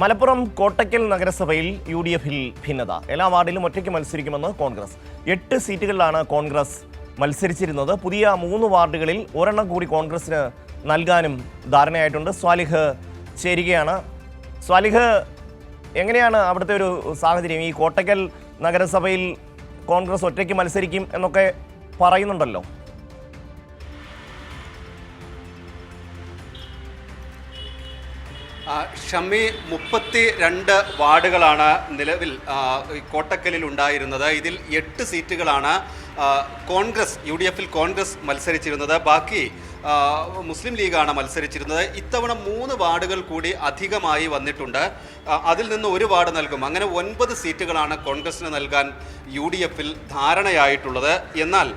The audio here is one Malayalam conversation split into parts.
മലപ്പുറം കോട്ടയ്ക്കൽ നഗരസഭയിൽ യു ഡി എഫിൽ ഭിന്നത. എല്ലാ വാർഡിലും ഒറ്റയ്ക്ക് മത്സരിക്കുമെന്ന് കോൺഗ്രസ്. എട്ട് സീറ്റുകളിലാണ് കോൺഗ്രസ് മത്സരിച്ചിരുന്നത്. പുതിയ മൂന്ന് വാർഡുകളിൽ ഒരെണ്ണം കൂടി കോൺഗ്രസിന് നൽകാനും ധാരണയായിട്ടുണ്ട്. സ്വാലിഹ് ചേരുകയാണ്. സ്വാലിഹ് എങ്ങനെയാണ് അവിടുത്തെ ഒരു സാഹചര്യം? ഈ കോട്ടയ്ക്കൽ നഗരസഭയിൽ കോൺഗ്രസ് ഒറ്റയ്ക്ക് മത്സരിക്കും എന്നൊക്കെ പറയുന്നുണ്ടല്ലോ. ആ, ഷമ്മി മുപ്പത്തി രണ്ട് വാർഡുകളാണ് നിലവിൽ കോട്ടക്കലിൽ ഉണ്ടായിരുന്നത്. ഇതിൽ എട്ട് സീറ്റുകളാണ് കോൺഗ്രസ് യു ഡി എഫിൽ കോൺഗ്രസ് മത്സരിച്ചിരുന്നത്. ബാക്കി മുസ്ലിം ലീഗാണ് മത്സരിച്ചിരുന്നത്. ഇത്തവണ മൂന്ന് വാർഡുകൾ കൂടി അധികമായി വന്നിട്ടുണ്ട്. അതിൽ നിന്ന് ഒരു വാർഡ് നൽകും. അങ്ങനെ ഒൻപത് സീറ്റുകളാണ് കോൺഗ്രസിന് നൽകാൻ യു ഡി എഫിൽ ധാരണയായിട്ടുള്ളത്. എന്നാൽ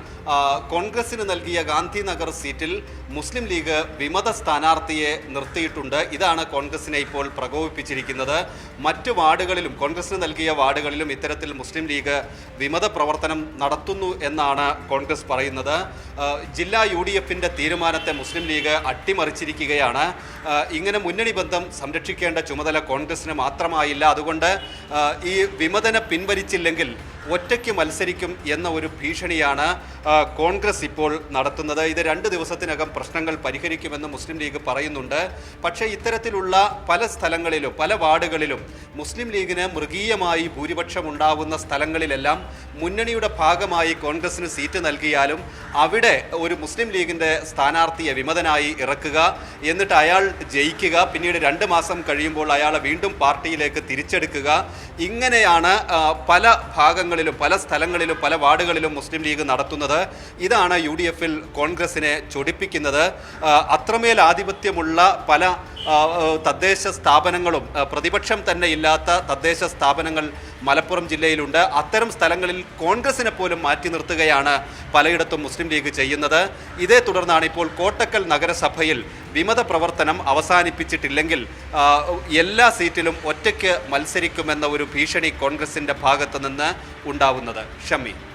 കോൺഗ്രസിന് നൽകിയ ഗാന്ധിനഗർ സീറ്റിൽ മുസ്ലിം ലീഗ് വിമത സ്ഥാനാർത്ഥിയെ നിർത്തിയിട്ടുണ്ട്. ഇതാണ് കോൺഗ്രസിനെ ഇപ്പോൾ പ്രകോപിപ്പിച്ചിരിക്കുന്നത്. മറ്റ് വാർഡുകളിലും കോൺഗ്രസിന് നൽകിയ വാർഡുകളിലും ഇത്തരത്തിൽ മുസ്ലിം ലീഗ് വിമത പ്രവർത്തനം നടത്തുന്നു എന്നാണ് കോൺഗ്രസ് പറയുന്നത്. ജില്ലാ യു ഡി എഫിന്റെ തീരുമാനത്തെ മുസ്ലിം ലീഗ് അട്ടിമറിച്ചിരിക്കുകയാണ്. ഇങ്ങനെ മുന്നണി ബന്ധം സംരക്ഷിക്കേണ്ട ചുമതല കോൺഗ്രസിന് മാത്രമായില്ല. അതുകൊണ്ട് ഈ വിമതനെ പിൻവലിച്ചില്ലെങ്കിൽ ഒറ്റയ്ക്ക് മത്സരിക്കും എന്ന ഒരു ഭീഷണിയാണ് കോൺഗ്രസ് ഇപ്പോൾ നടത്തുന്നത്. ഇത് രണ്ട് ദിവസത്തിനകം പ്രശ്നങ്ങൾ പരിഹരിക്കുമെന്ന് മുസ്ലിം ലീഗ് പറയുന്നുണ്ട്. പക്ഷേ ഇത്തരത്തിലുള്ള പല സ്ഥലങ്ങളിലും പല വാർഡുകളിലും മുസ്ലിം ലീഗിന് മൃഗീയമായി ഭൂരിപക്ഷം ഉണ്ടാവുന്ന സ്ഥലങ്ങളിലെല്ലാം മുന്നണിയുടെ ഭാഗമായി കോൺഗ്രസിന് സീറ്റ് നൽകിയാലും അവിടെ ഒരു മുസ്ലിം ലീഗിന്റെ സ്ഥാനാർത്ഥിയെ വിമതനായി ഇറക്കുക എന്നിട്ട് അയാൾ ജയിക്കുക പിന്നീട് രണ്ട് മാസം കഴിയുമ്പോൾ അയാളെ വീണ്ടും പാർട്ടിയിലേക്ക് തിരിച്ചെടുക്കുക. ഇങ്ങനെയാണ് പല ഭാഗങ്ങളിലും പല സ്ഥലങ്ങളിലും പല വാർഡുകളിലും മുസ്ലിം ലീഗ് നടത്തുന്നത്. ഇതാണ് യു ഡി എഫിൽ കോൺഗ്രസിനെ ചൊടിപ്പിക്കുന്നത്. അത്രമേൽ ആധിപത്യമുള്ള പല തദ്ദേശ സ്ഥാപനങ്ങളും പ്രതിപക്ഷം തന്നെ ഇല്ലാത്ത തദ്ദേശ സ്ഥാപനങ്ങൾ മലപ്പുറം ജില്ലയിലുണ്ട്. അത്തരം സ്ഥലങ്ങളിൽ കോൺഗ്രസിനെ പോലും മാറ്റി നിർത്തുകയാണ് പലയിടത്തും മുസ്ലിം ലീഗ് ചെയ്യുന്നത്. ഇതേ തുടർന്നാണ് ഇപ്പോൾ കോട്ടക്കൽ നഗരസഭയിൽ വിമത പ്രവർത്തനം അവസാനിപ്പിച്ചിട്ടില്ലെങ്കിൽ എല്ലാ സീറ്റിലും ഒറ്റയ്ക്ക് മത്സരിക്കുമെന്ന ഒരു ഭീഷണി കോൺഗ്രസിന്റെ ഭാഗത്തു നിന്ന് ഉണ്ടാവുന്നത്. ഷമ്മി.